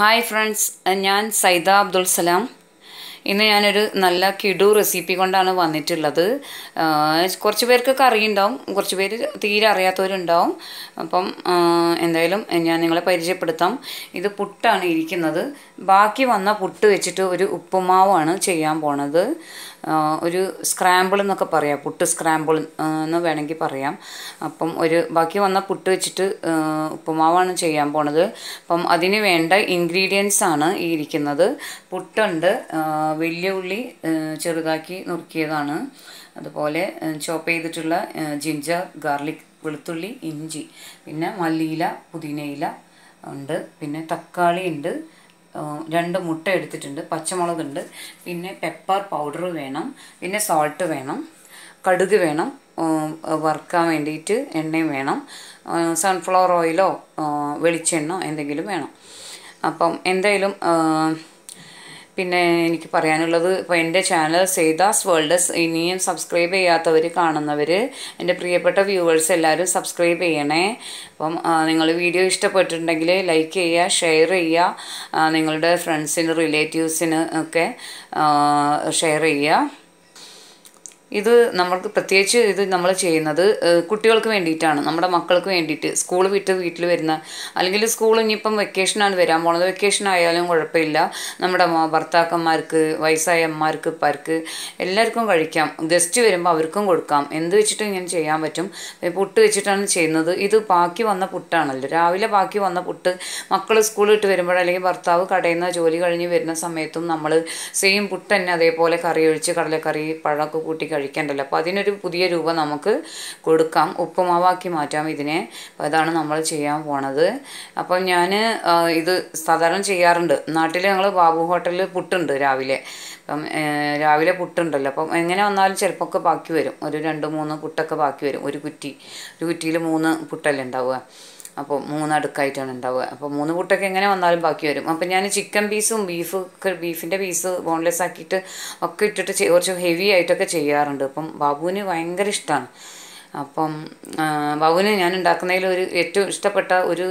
Hi friends ഞാൻ സൈദ അബ്ദുൾ സലാം. ഇന്ന് ഞാനൊരു നല്ല കിടു റെസിപ്പി കൊണ്ടാണ് വന്നിട്ടുള്ളത്. കുറച്ച് പേർക്കൊക്കെ അറിയുണ്ടാവും. കുറച്ച് പേര് തീരെ അറിയാത്തവരുണ്ടാവും. അപ്പം എന്തായാലും ഞാൻ നിങ്ങളെ പരിചയപ്പെടുത്താം. ഇത് പുട്ടാണ് ഇരിക്കുന്നത്. ബാക്കി വന്ന പുട്ട് വെച്ചിട്ട് ഒരു ഉപ്പുമാവാണ് ചെയ്യാൻ പോണത്. ഒരു സ്ക്രാമ്പിൾ എന്നൊക്കെ പറയാം. പുട്ട് സ്ക്രാമ്പിൾ എന്ന് വേണമെങ്കിൽ പറയാം. അപ്പം ഒരു ബാക്കി വന്ന പുട്ട് വെച്ചിട്ട് ഉപ്പുമാവാണ് ചെയ്യാൻ പോണത്. അപ്പം അതിന് വേണ്ട ഇൻഗ്രീഡിയൻസ് ആണ് ഈ ഇരിക്കുന്നത്. പുട്ടുണ്ട് വലിയ ഉള്ളി ചെറുതാക്കി നുറുക്കിയതാണ്. അതുപോലെ ചോപ്പ് ചെയ്തിട്ടുള്ള ജിഞ്ചർ ഗാർലിക് വെളുത്തുള്ളി ഇഞ്ചി പിന്നെ മല്ലിയില പുതിനയില ഉണ്ട്. പിന്നെ തക്കാളി ഉണ്ട്. രണ്ട് മുട്ട എടുത്തിട്ടുണ്ട് പച്ചമുളകുണ്ട്. പിന്നെ പെപ്പർ പൗഡർ വേണം പിന്നെ സോൾട്ട് വേണം കടുക് വേണം വറുക്കാൻ വേണ്ടിയിട്ട് എണ്ണയും വേണം സൺഫ്ലവർ ഓയിലോ വെളിച്ചെണ്ണോ എന്തെങ്കിലും വേണം. അപ്പം എന്തായാലും പിന്നെ എനിക്ക് പറയാനുള്ളത് ഇപ്പോൾ എന്റെ ചാനൽ സേതാസ് വേൾഡ് ഇനിയും സബ്സ്ക്രൈബ് ചെയ്യാത്തവർ കാണുന്നവർ എന്റെ പ്രിയപ്പെട്ട വ്യൂവേഴ്സ് എല്ലാവരും സബ്സ്ക്രൈബ് ചെയ്യണേ. അപ്പം നിങ്ങൾ വീഡിയോ ഇഷ്ടപ്പെട്ടിട്ടുണ്ടെങ്കിൽ ലൈക്ക് ചെയ്യുക ഷെയർ ചെയ്യുക നിങ്ങളുടെ ഫ്രണ്ട്സിന് റിലേറ്റീവ്സിന് ഒക്കെ ഷെയർ ചെയ്യുക. ഇത് നമ്മൾക്ക് പ്രത്യേകിച്ച് ഇത് നമ്മൾ ചെയ്യുന്നത് കുട്ടികൾക്ക് വേണ്ടിയിട്ടാണ്. നമ്മുടെ മക്കൾക്ക് വേണ്ടിയിട്ട്. സ്കൂൾ വിട്ട് വീട്ടിൽ വരുന്ന അല്ലെങ്കിൽ സ്കൂൾ ഇനിയിപ്പം വെക്കേഷനാണ് വരാൻ പോണത്. വെക്കേഷൻ ആയാലും കുഴപ്പമില്ല. നമ്മുടെ ഭർത്താക്കന്മാർക്ക് വയസ്സായ അമ്മമാർക്ക് പാർക്ക് എല്ലാവർക്കും കഴിക്കാം. ഗസ്റ്റ് വരുമ്പോൾ അവർക്കും കൊടുക്കാം. എന്ത് വെച്ചിട്ട് ഇങ്ങനെ ചെയ്യാൻ പറ്റും. പുട്ട് വെച്ചിട്ടാണ് ചെയ്യുന്നത്. ഇത് ബാക്കി വന്ന പുട്ടാണല്ലോ. രാവിലെ ബാക്കി വന്ന പുട്ട് മക്കൾ സ്കൂൾ വിട്ട് വരുമ്പോൾ അല്ലെങ്കിൽ ഭർത്താവ് കടയിൽ നിന്ന് ജോലി കഴിഞ്ഞ് വരുന്ന സമയത്തും നമ്മൾ സെയിം പുട്ട് തന്നെ അതേപോലെ കറി ഒഴിച്ച് കടലക്കറി പഴമൊക്കെ കൂട്ടി കഴിക്കണ്ടല്ലോ. അപ്പോൾ അതിനൊരു പുതിയ രൂപം നമുക്ക് കൊടുക്കാം. ഉപ്പുമാവാക്കി മാറ്റാം ഇതിനെ. അപ്പോൾ അതാണ് നമ്മൾ ചെയ്യാൻ പോണത്. അപ്പോൾ ഞാൻ ഇത് സാധാരണ ചെയ്യാറുണ്ട്. നാട്ടിൽ ഞങ്ങൾ ബാബു ഹോട്ടലിൽ പുട്ടുണ്ട് രാവിലെ. അപ്പം രാവിലെ പുട്ടുണ്ടല്ലോ. അപ്പം എങ്ങനെ വന്നാലും ചിലപ്പോൾ ബാക്കി വരും. ഒരു രണ്ട് മൂന്ന് പുട്ടൊക്കെ ബാക്കി വരും. ഒരു കുറ്റി. ഒരു കുറ്റിയിൽ മൂന്ന് പുട്ടല്ലേ ഉണ്ടാവുക. അപ്പോൾ മൂന്നടുക്കായിട്ടാണ് ഉണ്ടാവുക. അപ്പോൾ മൂന്ന് കൂട്ടൊക്കെ എങ്ങനെ വന്നാലും ബാക്കി വരും. അപ്പോൾ ഞാൻ ചിക്കൻ പീസും ബീഫ് ബീഫിന്റെ പീസ് ബോൺലെസ് ആക്കിയിട്ട് ഒക്കെ ഇട്ടിട്ട് കുറച്ച് ഹെവി ആയിട്ടൊക്കെ ചെയ്യാറുണ്ട്. അപ്പം ബാബുവിന് ഭയങ്കര ഇഷ്ടമാണ് അപ്പം ബാബുവിന് ഞാൻ ഉണ്ടാക്കുന്നതിൽ ഒരു ഏറ്റവും ഇഷ്ടപ്പെട്ട ഒരു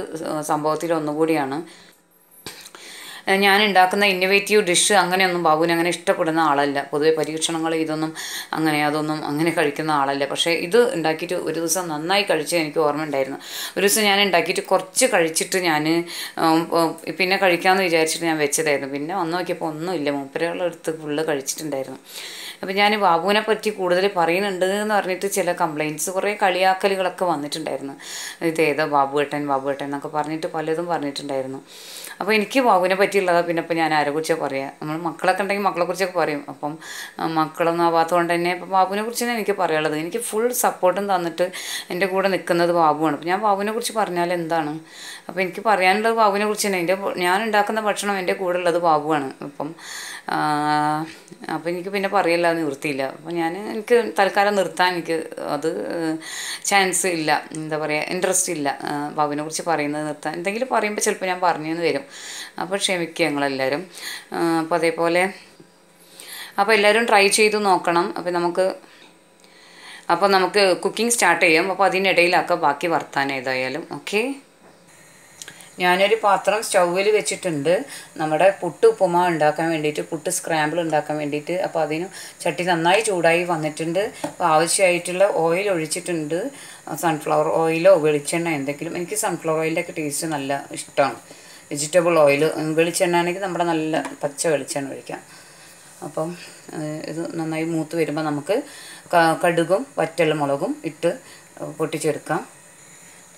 സംഭവത്തിൽ ഒന്നുകൂടിയാണ്. ഞാൻ ഉണ്ടാക്കുന്ന ഇന്നോവേറ്റീവ് ഡിഷ് അങ്ങനെയൊന്നും ബാബുവിന് അങ്ങനെ ഇഷ്ടപ്പെടുന്ന ആളല്ല. പൊതുവെ പരീക്ഷണങ്ങൾ ഇതൊന്നും അങ്ങനെ അതൊന്നും അങ്ങനെ കഴിക്കുന്ന ആളല്ല. പക്ഷേ ഇത് ഉണ്ടാക്കിയിട്ട് ഒരു ദിവസം നന്നായി കഴിച്ച് എനിക്ക് ഓർമ്മ ഉണ്ടായിരുന്നു ഒരു ദിവസം ഞാൻ ഉണ്ടാക്കിയിട്ട് കുറച്ച് കഴിച്ചിട്ട് ഞാൻ പിന്നെ കഴിക്കാമെന്ന് വിചാരിച്ചിട്ട് ഞാൻ വെച്ചതായിരുന്നു. പിന്നെ വന്ന് നോക്കിയപ്പോൾ ഒന്നുമില്ല മൂപ്പരകളെടുത്ത് ഫുള്ള് കഴിച്ചിട്ടുണ്ടായിരുന്നു. അപ്പം ഞാൻ ബാബുവിനെ പറ്റി കൂടുതൽ പറയുന്നുണ്ട് എന്ന് പറഞ്ഞിട്ട് ചില കംപ്ലയിന്റ്സ് കുറേ കളിയാക്കലുകളൊക്കെ വന്നിട്ടുണ്ടായിരുന്നു. ഇത് ഇതേതോ ബാബുവേട്ടൻ ബാബുവേട്ടൻ എന്നൊക്കെ പറഞ്ഞിട്ട് പലതും പറഞ്ഞിട്ടുണ്ടായിരുന്നു. അപ്പോൾ എനിക്ക് ബാബുവിനെ പറ്റിയുള്ളതാണ് പിന്നെ ഇപ്പോൾ ഞാൻ ആരെ കുറിച്ചാണ് പറയാം? നമ്മൾ മക്കളൊക്കെ ഉണ്ടെങ്കിൽ മക്കളെ കുറിച്ചൊക്കെ പറയും. അപ്പം മക്കളൊന്നും ആവാത്തതുകൊണ്ട് തന്നെ ഇപ്പോൾ ബാബുവിനെ കുറിച്ച് എനിക്ക് പറയാനുള്ളത്. എനിക്ക് ഫുൾ സപ്പോർട്ടും തന്നിട്ട് എന്റെ കൂടെ നിൽക്കുന്നത് ബാബുവാണ് അപ്പോൾ ഞാൻ ബാബുവിനെ കുറിച്ച് പറഞ്ഞാൽ എന്താണ്? അപ്പോൾ എനിക്ക് പറയാനുള്ളത് ബാബുവിനെ കുറിച്ച് തന്നെ. എന്റെ ഞാൻ ഉണ്ടാക്കുന്ന ഭക്ഷണം എന്റെ കൂടെ ഉള്ളത് ബാബുവാണ് അപ്പം അപ്പോൾ എനിക്ക് പിന്നെ പറയില്ല നിവൃത്തിയില്ല. അപ്പോൾ ഞാൻ എനിക്ക് തൽക്കാലം നിർത്താൻ എനിക്ക് അത് ചാൻസ് ഇല്ല. എന്താ പറയുക ഇൻട്രസ്റ്റ് ഇല്ല. ബാബുവിനെ കുറിച്ച് പറയുന്നത് നിർത്താൻ. എന്തെങ്കിലും പറയുമ്പോൾ ചിലപ്പോൾ ഞാൻ പറഞ്ഞെന്ന് വരും. അപ്പോൾ ക്ഷമിക്കുക ഞങ്ങളെല്ലാവരും അപ്പോൾ അതേപോലെ അപ്പോൾ എല്ലാവരും ട്രൈ ചെയ്ത് നോക്കണം. അപ്പോൾ നമുക്ക് അപ്പോൾ നമുക്ക് കുക്കിംഗ് സ്റ്റാർട്ട് ചെയ്യാം. അപ്പോൾ അതിനിടയിലൊക്കെ ബാക്കി വർത്താനം ഏതായാലും. ഓക്കെ ഞാനൊരു പാത്രം സ്റ്റൗവിൽ വെച്ചിട്ടുണ്ട്. നമ്മുടെ പുട്ട് ഉപ്പുമാവ് ഉണ്ടാക്കാൻ വേണ്ടിയിട്ട് പുട്ട് സ്ക്രാമ്പിൾ ഉണ്ടാക്കാൻ വേണ്ടിയിട്ട്. അപ്പോൾ അതിന് ചട്ടി നന്നായി ചൂടായി വന്നിട്ടുണ്ട്. അപ്പോൾ ആവശ്യമായിട്ടുള്ള ഓയിൽ ഒഴിച്ചിട്ടുണ്ട്. സൺഫ്ലവർ ഓയിലോ വെളിച്ചെണ്ണ എന്തെങ്കിലും. എനിക്ക് സൺഫ്ലവർ ഓയിലൊക്കെ ടേസ്റ്റ് നല്ല ഇഷ്ടമാണ്. വെജിറ്റബിൾ ഓയിൽ വെളിച്ചെണ്ണ ആണെങ്കിൽ നമ്മുടെ നല്ല പച്ച വെളിച്ചെണ്ണ ഒഴിക്കാം. അപ്പം ഇത് നന്നായി മൂത്ത് വരുമ്പോൾ നമുക്ക് കടുകും വറ്റൽ മുളകും ഇട്ട് പൊട്ടിച്ചെടുക്കാം.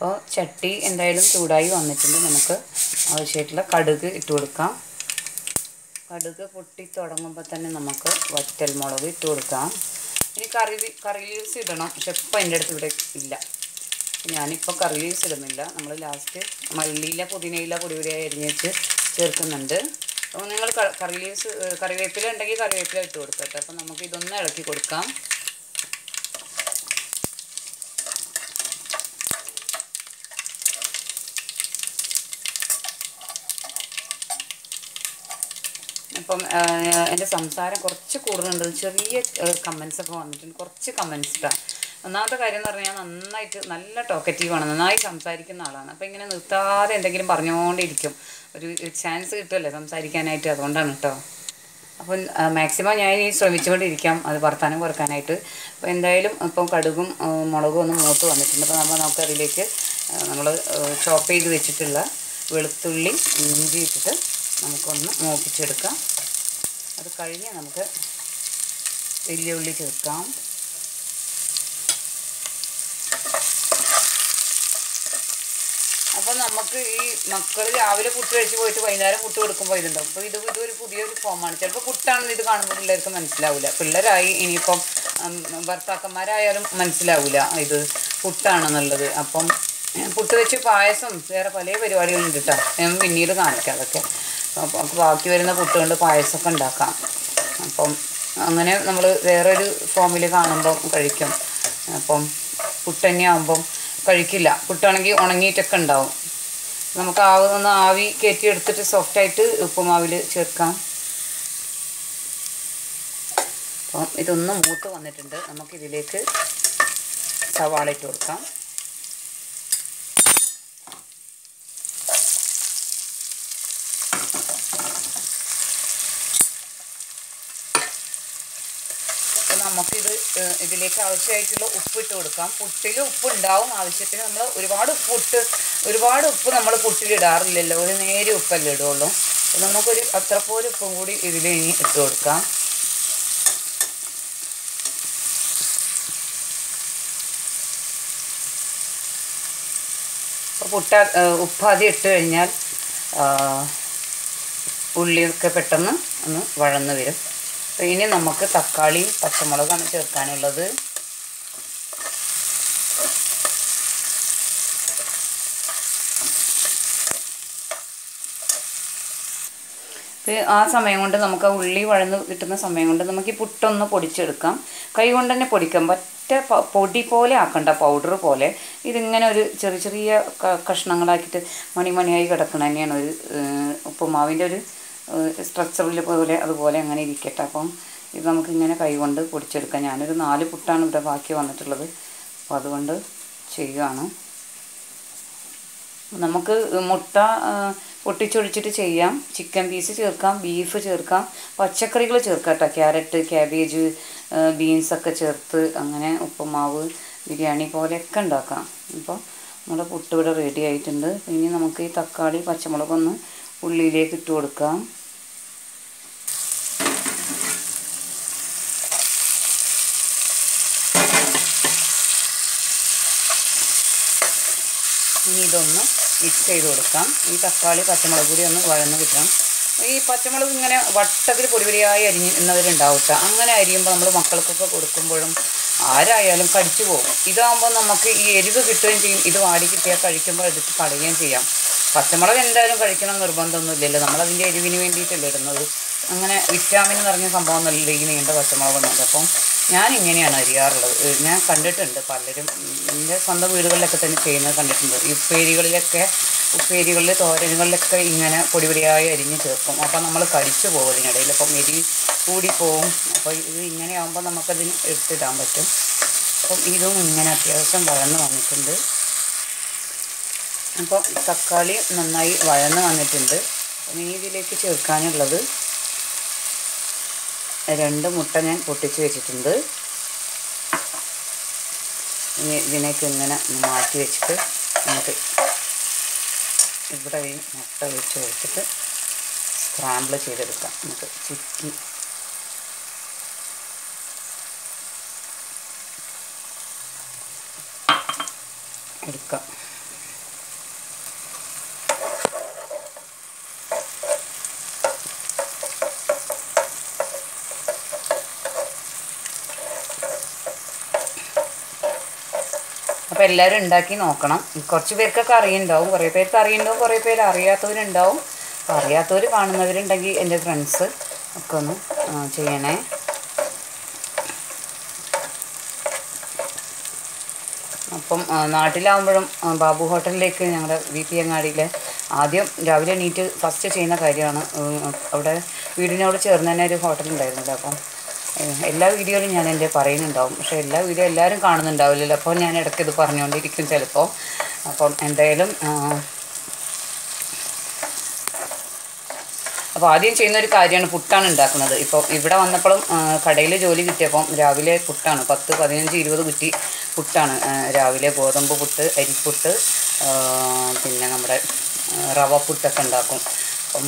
അപ്പോൾ ചട്ടി എന്തായാലും ചൂടായി വന്നിട്ടുണ്ട്. നമുക്ക് ആവശ്യമായിട്ടുള്ള കടുക് ഇട്ട് കൊടുക്കാം. കടുക് പൊട്ടി തുടങ്ങുമ്പോൾ തന്നെ നമുക്ക് വറ്റൽ മുളക് ഇട്ട് കൊടുക്കാം. ഇനി കറി കറി ലീവ്സ് ഇടണം. പക്ഷെ ഇപ്പം എന്റെ അടുത്ത് ഇവിടെ ഇല്ല. ഞാനിപ്പോൾ കറി ലീവ്സ് ഇടുന്നില്ല. നമ്മൾ ലാസ്റ്റ് മല്ലിയില പുതിനയില പൊടിപൊടിയായി അരിഞ്ഞിട്ട് ചേർക്കുന്നുണ്ട്. അപ്പോൾ നിങ്ങൾ കറി ലീവ്സ് കറിവേപ്പില ഉണ്ടെങ്കിൽ കറിവേപ്പില ഇട്ട് കൊടുക്കട്ടെ അപ്പോൾ നമുക്ക് ഇതൊന്ന് ഇളക്കി കൊടുക്കാം. അപ്പം എന്റെ സംസാരം കുറച്ച് കൂടുതലുണ്ട്. ചെറിയ കമൻസ് ഒക്കെ വന്നിട്ടുണ്ട്. കുറച്ച് കമൻസ് ഇട്ടാ. ഒന്നാമത്തെ കാര്യം എന്ന് പറഞ്ഞാൽ നന്നായിട്ട് നല്ല ടോക്കറ്റീവാണ് നന്നായി സംസാരിക്കുന്ന ആളാണ്. അപ്പോൾ ഇങ്ങനെ നിർത്താതെ എന്തെങ്കിലും പറഞ്ഞുകൊണ്ടിരിക്കും. ഒരു ചാൻസ് കിട്ടുമല്ലേ സംസാരിക്കാനായിട്ട്? അതുകൊണ്ടാണ് കേട്ടോ അപ്പം മാക്സിമം ഞാൻ ഈ ശ്രമിച്ചുകൊണ്ടിരിക്കാം. അത് വർത്താനം കുറക്കാനായിട്ട് അപ്പോൾ എന്തായാലും ഇപ്പം കടുകും മുളകും ഒന്നും മൂത്ത് വന്നിട്ടുണ്ട്. അപ്പോൾ നമ്മൾ നമുക്ക് അതിലേക്ക് നമ്മൾ ചോപ്പ് ചെയ്ത് വെച്ചിട്ടുള്ള വെളുത്തുള്ളി ഇഞ്ചി ഇട്ടിട്ട് നമുക്കൊന്ന് മൂപ്പിച്ചെടുക്കാം. അത് കഴിഞ്ഞ് നമുക്ക് വലിയ ഉള്ളി ചേർക്കാം അപ്പം നമുക്ക് ഈ മക്കൾ രാവിലെ പുട്ട് കഴിച്ച് പോയിട്ട് വൈകുന്നേരം പുട്ട് കൊടുക്കുമ്പോൾ ഇതുണ്ടാവും. അപ്പോൾ ഇത് ഇതൊരു പുതിയൊരു ഫോമാണ്. ചിലപ്പോൾ പുട്ടാണെന്ന് ഇത് കാണുമ്പോൾ പിള്ളേർക്ക് മനസ്സിലാവില്ല പിള്ളേരായി ഇനിയിപ്പം ഭർത്താക്കന്മാരായാലും മനസ്സിലാവില്ല ഇത് പുട്ടാണെന്നുള്ളത്. അപ്പം പുട്ട് വെച്ച് പായസം വേറെ പല പരിപാടികളുണ്ട് കേട്ടോ ഞാൻ പിന്നീട് കാണിക്കാം അതൊക്കെ. അപ്പം ബാക്കി വരുന്ന പുട്ട് കൊണ്ട് പായസമൊക്കെ ഉണ്ടാക്കാം. അപ്പം അങ്ങനെ നമ്മൾ വേറൊരു ഫോമിൽ കാണുമ്പം കഴിക്കും. അപ്പം പുട്ടന്നെ ആകുമ്പം കഴിക്കില്ല. പുട്ടാണെങ്കിൽ ഉണങ്ങിയിട്ടൊക്കെ ഉണ്ടാവും. നമുക്ക് ആവുന്ന ആവി കയറ്റി എടുത്തിട്ട് സോഫ്റ്റായിട്ട് ഉപ്പുമാവിൽ ചേർക്കാം. അപ്പം ഇതൊന്ന് മൂത്ത് വന്നിട്ടുണ്ട്. നമുക്കിതിലേക്ക് സവാള ഇട്ട് കൊടുക്കാം. നമുക്കിത് ഇതിലേക്ക് ആവശ്യമായിട്ടുള്ള ഉപ്പ് ഇട്ട് കൊടുക്കാം. പുട്ടിൽ ഉപ്പ് ഉണ്ടാവും ആവശ്യത്തിന് നമ്മൾ ഒരുപാട് ഉപ്പ് ഇട്ട് ഒരുപാട് ഉപ്പ് നമ്മൾ പുട്ടിലിടാറില്ലല്ലോ. ഒരു നേരെ ഉപ്പല്ലേ ഇടുള്ളൂ. നമുക്കൊരു അത്ര പോലും ഉപ്പും കൂടി ഇതിൽ ഇനി ഇട്ട് കൊടുക്കാം. പുട്ട ഉപ്പ് ആദ്യം ഇട്ട് കഴിഞ്ഞാൽ ഉള്ളിയൊക്കെ പെട്ടെന്ന് ഒന്ന് വഴന്ന് വരും. ഇനി നമുക്ക് തക്കാളി പച്ചമുളകാണ് ചേർക്കാനുള്ളത്. ആ സമയം കൊണ്ട് നമുക്ക് ആ ഉള്ളി വഴന്ന് കിട്ടുന്ന സമയം കൊണ്ട് നമുക്ക് ഈ പുട്ടൊന്ന് പൊടിച്ചെടുക്കാം. കൈ കൊണ്ട് തന്നെ പൊടിക്കാം. പറ്റ പൊടി പോലെ ആക്കണ്ട പൗഡർ പോലെ. ഇതിങ്ങനെ ഒരു ചെറിയ ചെറിയ കഷ്ണങ്ങളാക്കിയിട്ട് മണിമണിയായി കിടക്കണ തന്നെയാണ് ഒരു ഉപ്പുമാവിന്റെ ഒരു സ്ട്രക്ചറിൽ പോലെ അതുപോലെ അങ്ങനെ ഇരിക്കട്ടെ. അപ്പം ഇത് നമുക്കിങ്ങനെ കൈ കൊണ്ട് പൊടിച്ചെടുക്കാം. ഞാനൊരു നാല് പുട്ടാണ് ഇവിടെ ബാക്കി വന്നിട്ടുള്ളത്. അപ്പോൾ അതുകൊണ്ട് ചെയ്യുകയാണ് നമുക്ക് മുട്ട പൊട്ടിച്ചൊഴിച്ചിട്ട് ചെയ്യാം. ചിക്കൻ പീസ് ചേർക്കാം ബീഫ് ചേർക്കാം. പച്ചക്കറികൾ ചേർക്കാം കേട്ടോ. ക്യാരറ്റ് ക്യാബേജ് ബീൻസൊക്കെ ചേർത്ത് അങ്ങനെ ഉപ്പുമാവ് ബിരിയാണി പോലെയൊക്കെ ഉണ്ടാക്കാം. ഇപ്പോൾ നമ്മുടെ പുട്ട് ഇവിടെ റെഡി ആയിട്ടുണ്ട്. ഇനി നമുക്ക് ഈ തക്കാളി പച്ചമുളകൊന്ന് ഉള്ളിയിലേക്ക് ഇട്ട് കൊടുക്കാം. ഇനി ഇതൊന്ന് മിക്സ് ചെയ്ത് കൊടുക്കാം. ഈ തക്കാളി പച്ചമുളക് പൊടി ഒന്ന് വഴന്ന് കിട്ടണം. ഈ പച്ചമുളക് ഇങ്ങനെ വട്ടത്തിൽ പൊടിപൊടിയായി അരിഞ്ഞുന്നവരുണ്ടാവും അങ്ങനെ അരിയുമ്പോൾ നമ്മൾ മക്കൾക്കൊക്കെ കൊടുക്കുമ്പോഴും ആരായാലും കടിച്ചു പോകും. ഇതാകുമ്പോൾ നമുക്ക് ഈ എരിവ് കിട്ടുകയും ചെയ്യും. ഇത് വാടി കിട്ടിയാൽ കഴിക്കുമ്പോൾ എടുത്ത് കളയുകയും ചെയ്യാം. പച്ചമുളക് എന്തായാലും കഴിക്കണം നിർബന്ധമൊന്നും നിർബന്ധമൊന്നുമില്ലല്ലോ. നമ്മളതിന്റെ എരിവിന് വേണ്ടിയിട്ടല്ലേ ഇടുന്നത്. അങ്ങനെ വിറ്റാമിൻ നിറഞ്ഞ സംഭവം നല്ല ഈ നീണ്ട പച്ചമുളക് എന്നുള്ളത് അപ്പം ഞാൻ ഇങ്ങനെയാണ് അരിയാറുള്ളത് ഞാൻ കണ്ടിട്ടുണ്ട് പലരും. എന്റെ സ്വന്തം വീടുകളിലൊക്കെ തന്നെ ചെയ്യുന്നത് കണ്ടിട്ടുണ്ട്. ഈ ഉപ്പേരികളിലൊക്കെ ഉപ്പേരികളിൽ തോരനുകളിലൊക്കെ ഇങ്ങനെ പൊടിപൊടിയായി അരിഞ്ഞ് ചേർക്കും. അപ്പം നമ്മൾ കടിച്ചു പോകും അതിനിടയിൽ. അപ്പം എരി കൂടിപ്പോവും അപ്പോൾ ഇത് ഇങ്ങനെ ആകുമ്പോൾ നമുക്കതിന് എടുത്തിടാൻ പറ്റും. അപ്പം ഇതും ഇങ്ങനെ അത്യാവശ്യം വളർന്ന് വന്നിട്ടുണ്ട്. അപ്പോൾ തക്കാളി നന്നായി വഴന്ന് വന്നിട്ടുണ്ട്. ഇനി ഇതിലേക്ക് ചേർക്കാനുള്ളത് രണ്ട് മുട്ട ഞാൻ പൊട്ടിച്ച് വെച്ചിട്ടുണ്ട്. ഇനി ഇതിനേക്ക് ഇങ്ങനെ മാറ്റി വെച്ചിട്ട് നമുക്ക് ഇവിടെ ഈ മുട്ട വെച്ച് കൊടുത്തിട്ട് സ്ക്രാമ്പിൾ ചെയ്തെടുക്കാം. നമുക്ക് ചുറ്റി എടുക്കാം. അപ്പോൾ എല്ലാവരും ഉണ്ടാക്കി നോക്കണം. കുറച്ച് പേർക്കൊക്കെ അറിയുന്നുണ്ടാവും കുറേ പേർക്ക് അറിയുന്നുണ്ടാവും കുറേ പേര് അറിയാത്തവരുണ്ടാവും. അപ്പോൾ അറിയാത്തവർ കാണുന്നവരുണ്ടെങ്കിൽ എന്റെ ഫ്രണ്ട്സ് ഒക്കെ ഒന്ന് ചെയ്യണേ. അപ്പം നാട്ടിലാവുമ്പോഴും ബാബു ഹോട്ടലിലേക്ക് ഞങ്ങളുടെ വി പി അങ്ങാടിയിലെ ആദ്യം രാവിലെ എണീറ്റ് ഫസ്റ്റ് ചെയ്യുന്ന കാര്യമാണ്. അവിടെ വീടിനോട് ചേർന്ന് തന്നെ ഒരു ഹോട്ടലുണ്ടായിരുന്നല്ലോ അപ്പം എല്ലാ വീഡിയോയിലും ഞാൻ എന്റെ പറയുന്നുണ്ടാവും. പക്ഷേ എല്ലാ വീഡിയോ എല്ലാവരും കാണുന്നുണ്ടാവില്ലല്ലോ. അപ്പോൾ ഞാൻ ഇടയ്ക്ക് ഇത് പറഞ്ഞുകൊണ്ടിരിക്കും ചിലപ്പോൾ. അപ്പം എന്തായാലും അപ്പോൾ ആദ്യം ചെയ്യുന്ന ഒരു കാര്യമാണ് പുട്ടാണ് ഉണ്ടാക്കുന്നത്. ഇപ്പോൾ ഇവിടെ വന്നപ്പോഴും കടയിൽ ജോലി കിട്ടിയപ്പം രാവിലെ പുട്ടാണ്. പത്ത് പതിനഞ്ച് ഇരുപത് കുറ്റി പുട്ടാണ്. രാവിലെ ഗോതമ്പ് പുട്ട് അരിപ്പുട്ട് പിന്നെ നമ്മുടെ റവ പുട്ടൊക്കെ ഉണ്ടാക്കും. അപ്പം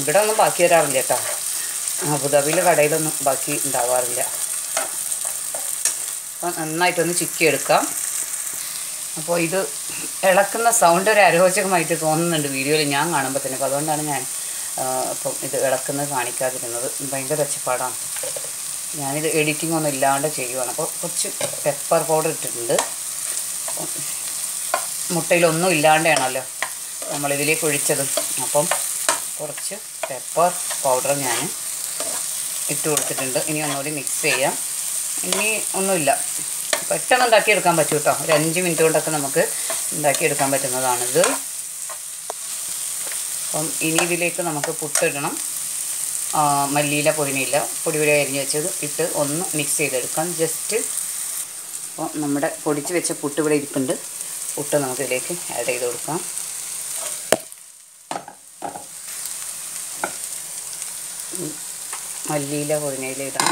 ഇവിടെ ഒന്നും ബാക്കി വരാറില്ല കേട്ടോ. അബുദാബിയിലെ കടയിലൊന്നും ബാക്കി ഉണ്ടാവാറില്ല. അപ്പം നന്നായിട്ടൊന്ന് ചിക്കി എടുക്കാം അപ്പോൾ ഇത് ഇളക്കുന്ന സൗണ്ട് ഒരു അരോചകമായിട്ട് തോന്നുന്നുണ്ട് വീഡിയോയിൽ ഞാൻ കാണുമ്പോൾ തന്നെ. അപ്പോൾ അതുകൊണ്ടാണ് ഞാൻ ഇപ്പം ഇത് ഇളക്കുന്നത് കാണിക്കാതിരുന്നത്. ഭയങ്കര ഒച്ചപ്പാടാണ് ഞാനിത് എഡിറ്റിംഗ് ഒന്നും ഇല്ലാണ്ട് ചെയ്യുവാണ്. അപ്പോൾ കുറച്ച് പെപ്പർ പൗഡർ ഇട്ടിട്ടുണ്ട്. മുട്ടയിലൊന്നും ഇല്ലാണ്ടാണല്ലോ നമ്മളിതിലേക്ക് ഒഴിച്ചത്. അപ്പം കുറച്ച് പെപ്പർ പൗഡർ ഞാൻ ഇട്ട് കൊടുത്തിട്ടുണ്ട്. ഇനി ഒന്നുകൂടി മിക്സ് ചെയ്യാം. ഇനി ഒന്നുമില്ല. പെട്ടെന്ന് ഉണ്ടാക്കിയെടുക്കാൻ പറ്റും കേട്ടോ ഒരു അഞ്ച് മിനിറ്റ് കൊണ്ടൊക്കെ നമുക്ക് ഉണ്ടാക്കിയെടുക്കാൻ പറ്റുന്നതാണിത്. അപ്പം ഇനി ഇതിലേക്ക് നമുക്ക് പുട്ടിടണം. മല്ലിയില പൊടിനില പൊടിപൊടി അരിഞ്ഞ് വെച്ചത് ഇട്ട് ഒന്ന് മിക്സ് ചെയ്തെടുക്കാം. ജസ്റ്റ് അപ്പോൾ നമ്മുടെ പൊടിച്ച് വെച്ച പുട്ട് ഇവിടെ ഇരിപ്പുണ്ട്. പുട്ട് നമുക്കിതിലേക്ക് ആഡ് ചെയ്ത് കൊടുക്കാം. മല്ലിയില പൊതിനയില ഇടാം.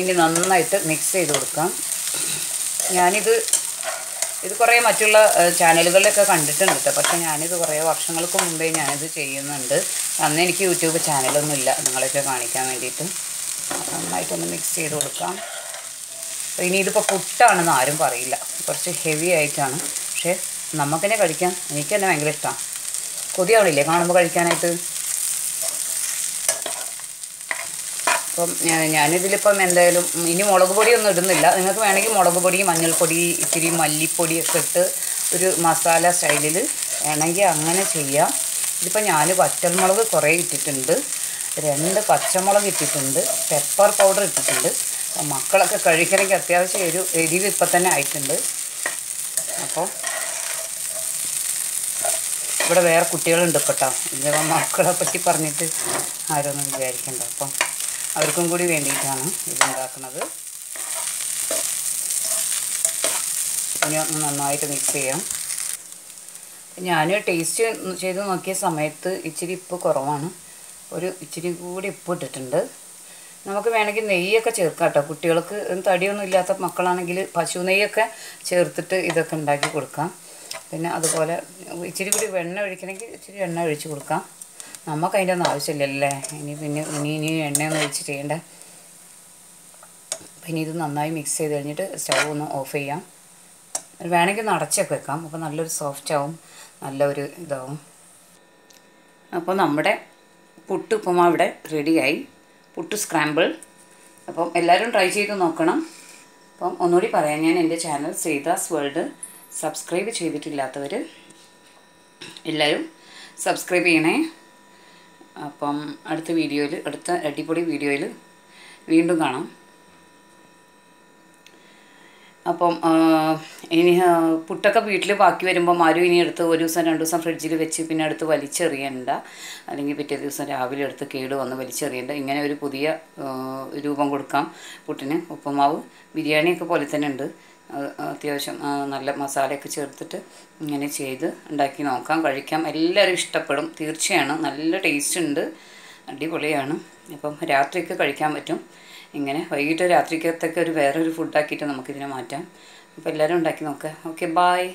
ഇനി നന്നായിട്ട് മിക്സ് ചെയ്ത് കൊടുക്കാം. ഞാനിത് ഇത് കുറേ മറ്റുള്ള ചാനലുകളിലൊക്കെ കണ്ടിട്ടുണ്ട് കേട്ടോ പക്ഷേ ഞാനിത് കുറേ വർഷങ്ങൾക്ക് മുമ്പേ ഞാനിത് ചെയ്യുന്നുണ്ട്. അന്ന് എനിക്ക് യൂട്യൂബ് ചാനലൊന്നുമില്ല. നിങ്ങളൊക്കെ കാണിക്കാൻ വേണ്ടിയിട്ട്. നന്നായിട്ടൊന്ന് മിക്സ് ചെയ്ത് കൊടുക്കാം. ഇനി ഇതിപ്പോൾ പുട്ടാണെന്ന് ആരും പറയില്ല. കുറച്ച് ഹെവി ആയിട്ടാണ്. പക്ഷേ നമുക്കെന്നെ കഴിക്കാം. എനിക്ക് തന്നെ ഭയങ്കര ഇഷ്ടമാണ് കൊതിയാവണില്ലേ കാണുമ്പോൾ കഴിക്കാനായിട്ട്? അപ്പം ഞാനിതിലിപ്പം എന്തായാലും ഇനി മുളക് പൊടിയൊന്നും ഇടുന്നില്ല. നിങ്ങൾക്ക് വേണമെങ്കിൽ മുളക് പൊടി മഞ്ഞൾപ്പൊടി മല്ലിപ്പൊടി മല്ലിപ്പൊടിയൊക്കെ ഇട്ട് ഒരു മസാല സ്റ്റൈലിൽ വേണമെങ്കിൽ അങ്ങനെ ചെയ്യാം. ഇതിപ്പോൾ ഞാൻ പച്ചമുളക് കുറേ ഇട്ടിട്ടുണ്ട്. രണ്ട് പച്ചമുളക് ഇട്ടിട്ടുണ്ട്. പെപ്പർ പൗഡർ ഇട്ടിട്ടുണ്ട്. മക്കളൊക്കെ കഴിക്കണമെങ്കിൽ അത്യാവശ്യം ഒരു എരിവ് ഇപ്പം തന്നെ ആയിട്ടുണ്ട്. അപ്പോൾ ഇവിടെ വേറെ കുട്ടികളുണ്ട് കേട്ടോ ഇതിപ്പോൾ മക്കളെ പറ്റി പറഞ്ഞിട്ട് ആരൊന്നും വിചാരിക്കണ്ട. അപ്പം അവർക്കും കൂടി വേണ്ടിയിട്ടാണ് ഇത് ഉണ്ടാക്കുന്നത്. ഇനി ഒന്ന് നന്നായിട്ട് മിക്സ് ചെയ്യാം. ഞാൻ ടേസ്റ്റ് ചെയ്ത് നോക്കിയ സമയത്ത് ഇച്ചിരി ഉപ്പ് കുറവാണ്. ഒരു ഇച്ചിരി കൂടി ഉപ്പ് ഇട്ടിട്ടുണ്ട്. നമുക്ക് വേണമെങ്കിൽ നെയ്യൊക്കെ ചേർക്കാം കേട്ടോ. കുട്ടികൾക്ക് തടിയൊന്നും ഇല്ലാത്ത മക്കളാണെങ്കിൽ പശു നെയ്യൊക്കെ ചേർത്തിട്ട് ഇതൊക്കെ ഉണ്ടാക്കി കൊടുക്കാം. പിന്നെ അതുപോലെ ഇച്ചിരി കൂടി വെണ്ണ ഒഴിക്കണമെങ്കിൽ ഇച്ചിരി എണ്ണ ഒഴിച്ച് കൊടുക്കാം. നമുക്ക് അതിന്റെ ഒന്നും ആവശ്യമില്ലല്ലേ? ഇനി പിന്നെ ഇനി ഇനി എണ്ണയൊന്നും ഒഴിച്ച് ചെയ്യണ്ടേ. പിന്നെ ഇത് നന്നായി മിക്സ് ചെയ്ത് കഴിഞ്ഞിട്ട് സ്റ്റൗ ഒന്ന് ഓഫ് ചെയ്യാം. വേണമെങ്കിൽ ഒന്ന് അടച്ചൊക്കെ വെക്കാം. അപ്പോൾ നല്ലൊരു സോഫ്റ്റ് ആവും. നല്ലൊരു ഇതാവും. അപ്പോൾ നമ്മുടെ പുട്ട് ഉപ്പുമാവ് അവിടെ റെഡിയായി പുട്ട് സ്ക്രാമ്പിൾ അപ്പം എല്ലാവരും ട്രൈ ചെയ്ത് നോക്കണം. അപ്പം ഒന്നുകൂടി പറയാം. ഞാൻ എന്റെ ചാനൽ ശ്രീദാസ് വേൾഡ് സബ്സ്ക്രൈബ് ചെയ്തിട്ടില്ലാത്തവർ എല്ലാവരും സബ്സ്ക്രൈബ് ചെയ്യണേ. അപ്പം അടുത്ത വീഡിയോയിൽ അടുത്ത അടിപൊളി വീഡിയോയിൽ വീണ്ടും കാണാം. അപ്പം ഇനി പുട്ടൊക്കെ വീട്ടിൽ ബാക്കി വരുമ്പം ആരും ഇനി എടുത്ത് ഒരു ദിവസം രണ്ട് ദിവസം ഫ്രിഡ്ജിൽ വെച്ച് പിന്നെ എടുത്ത് വലിച്ചെറിയണ്ട. അല്ലെങ്കിൽ പിറ്റേ ദിവസം രാവിലെ എടുത്ത് കേട് വന്ന് വലിച്ചെറിയണ്ട. ഇങ്ങനെ ഒരു പുതിയ രൂപം കൊടുക്കാം പുട്ടിന്. ഉപ്പുമാവ് ബിരിയാണിയൊക്കെ പോലെ തന്നെ ഉണ്ട്. അത്യാവശ്യം നല്ല മസാലയൊക്കെ ചേർത്തിട്ട് ഇങ്ങനെ ചെയ്ത് ഉണ്ടാക്കി നോക്കാം. കഴിക്കാം. എല്ലാവരും ഇഷ്ടപ്പെടും. തീർച്ചയാണ് നല്ല ടേസ്റ്റ് ഉണ്ട്. അടിപൊളിയാണ്. അപ്പം രാത്രിയൊക്കെ കഴിക്കാൻ പറ്റും. ഇങ്ങനെ വൈകിട്ട് രാത്രിക്കത്തൊക്കെ ഒരു വേറൊരു ഫുഡാക്കിയിട്ട് നമുക്കിതിനെ മാറ്റാം. അപ്പോൾ എല്ലാവരും ഉണ്ടാക്കി നോക്കുക ഓക്കെ ബായ്